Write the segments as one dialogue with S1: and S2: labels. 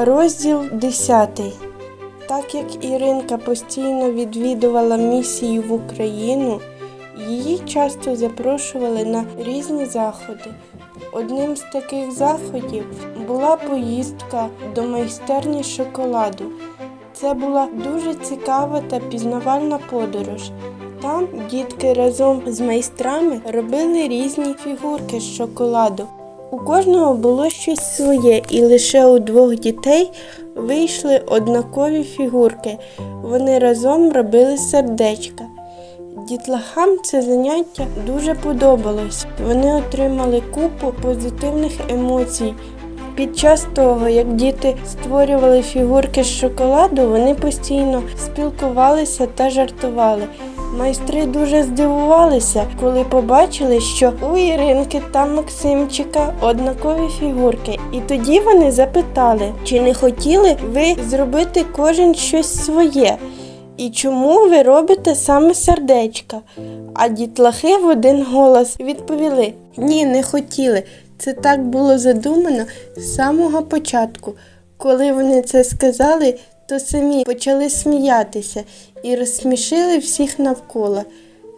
S1: Розділ 10. Так як Іринка постійно відвідувала місії в Україну, її часто запрошували на різні заходи. Одним з таких заходів була поїздка до майстерні шоколаду. Це була дуже цікава та пізнавальна подорож. Там дітки разом з майстрами робили різні фігурки з шоколаду. У кожного було щось своє, і лише у двох дітей вийшли однакові фігурки. Вони разом робили сердечка. Дітлахам це заняття дуже подобалось. Вони отримали купу позитивних емоцій. Під час того, як діти створювали фігурки з шоколаду, вони постійно спілкувалися та жартували. Майстри дуже здивувалися, коли побачили, що у Іринки та Максимчика однакові фігурки. І тоді вони запитали, чи не хотіли ви зробити кожен щось своє. І чому ви робите саме сердечка? А дітлахи в один голос відповіли: Ні, не хотіли. Це так було задумано з самого початку. Коли вони це сказали, то самі почали сміятися і розсмішили всіх навколо.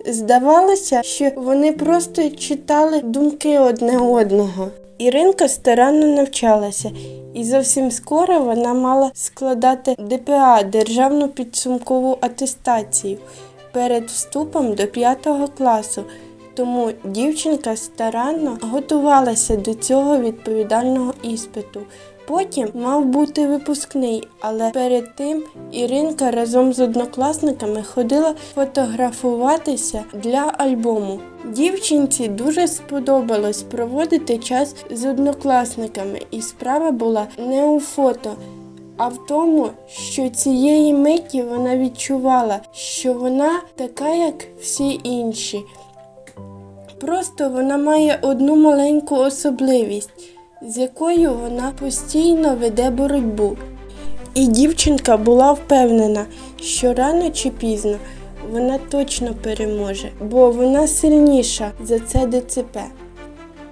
S1: Здавалося, що вони просто читали думки одне одного. Іринка старанно навчалася, і зовсім скоро вона мала складати ДПА державну підсумкову атестацію перед вступом до 5 класу. Тому дівчинка старанно готувалася до цього відповідального іспиту. Потім мав бути випускний, але перед тим Іринка разом з однокласниками ходила фотографуватися для альбому. Дівчинці дуже сподобалось проводити час з однокласниками, і справа була не у фото, а в тому, що цієї миті вона відчувала, що вона така, як всі інші. Просто вона має одну маленьку особливість, з якою вона постійно веде боротьбу. І дівчинка була впевнена, що рано чи пізно вона точно переможе, бо вона сильніша за це ДЦП.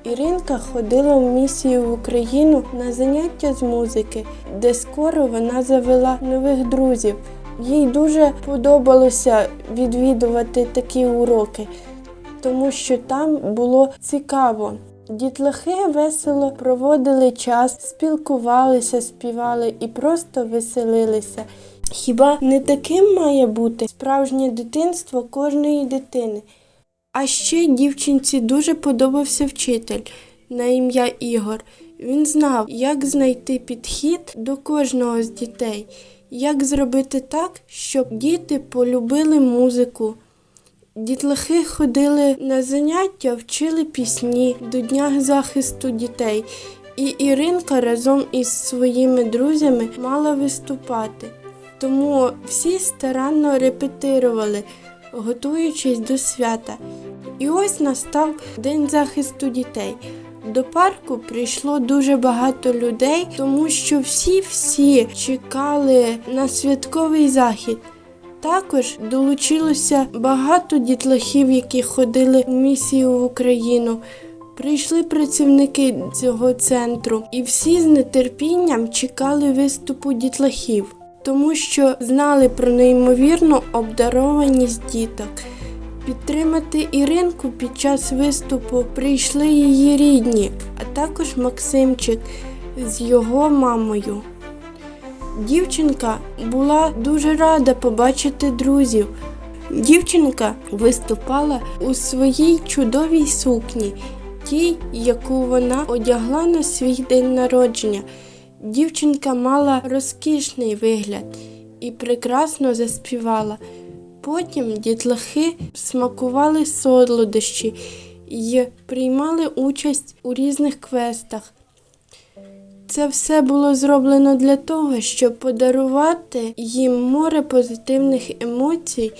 S1: Іринка ходила в місію в Україну на заняття з музики, де скоро вона завела нових друзів. Їй дуже подобалося відвідувати такі уроки тому що там було цікаво. Дітлахи весело проводили час, спілкувалися, співали і просто веселилися. Хіба не таким має бути справжнє дитинство кожної дитини? А ще дівчинці дуже подобався вчитель на ім'я Ігор. Він знав, як знайти підхід до кожного з дітей, як зробити так, щоб діти полюбили музику. Дітлахи ходили на заняття, вчили пісні до Дня захисту дітей, і Іринка разом із своїми друзями мала виступати. Тому всі старанно репетирували, готуючись до свята. І ось настав День захисту дітей. До парку прийшло дуже багато людей, тому що всі-всі чекали на святковий захід. Також долучилося багато дітлахів, які ходили в місію в Україну. Прийшли працівники цього центру, і всі з нетерпінням чекали виступу дітлахів, тому що знали про неймовірну обдарованість діток. Підтримати Іринку під час виступу прийшли її рідні, а також Максимчик з його мамою. Дівчинка була дуже рада побачити друзів. Дівчинка виступала у своїй чудовій сукні, тій, яку вона одягла на свій день народження. Дівчинка мала розкішний вигляд і прекрасно заспівала. Потім дітлахи смакували солодощі і приймали участь у різних квестах. Це все було зроблено для того, щоб подарувати їм море позитивних емоцій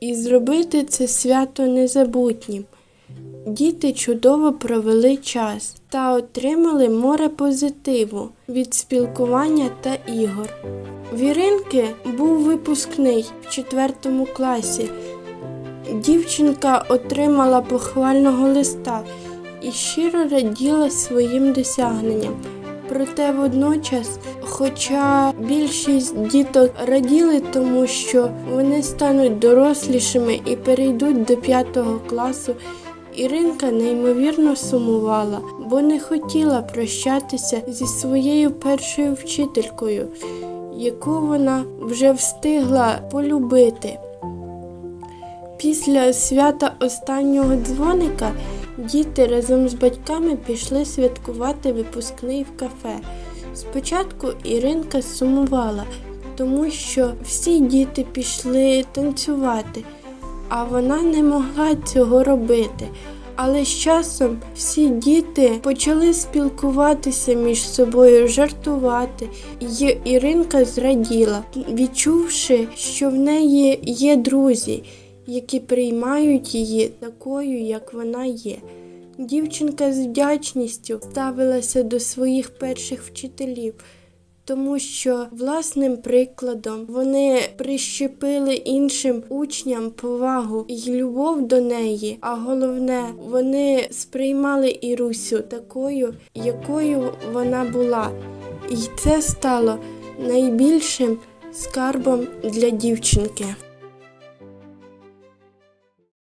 S1: і зробити це свято незабутнім. Діти чудово провели час та отримали море позитиву від спілкування та ігор. Віринки був випускний в четвертому класі. Дівчинка отримала похвального листа і щиро раділа своїм досягненням. Проте водночас хоча більшість діток раділи тому, що вони стануть дорослішими і перейдуть до п'ятого класу, Іринка неймовірно сумувала, бо не хотіла прощатися зі своєю першою вчителькою, яку вона вже встигла полюбити. Після свята останнього дзвоника діти разом з батьками пішли святкувати випускний в кафе. Спочатку Іринка сумувала, тому що всі діти пішли танцювати, а вона не могла цього робити. Але з часом всі діти почали спілкуватися між собою, жартувати, і Іринка зраділа, відчувши, що в неї є друзі, які приймають її такою, як вона є. Дівчинка з вдячністю ставилася до своїх перших вчителів, тому що власним прикладом вони прищепили іншим учням повагу і любов до неї. А головне, вони сприймали Ірусю такою, якою вона була. І це стало найбільшим скарбом для дівчинки.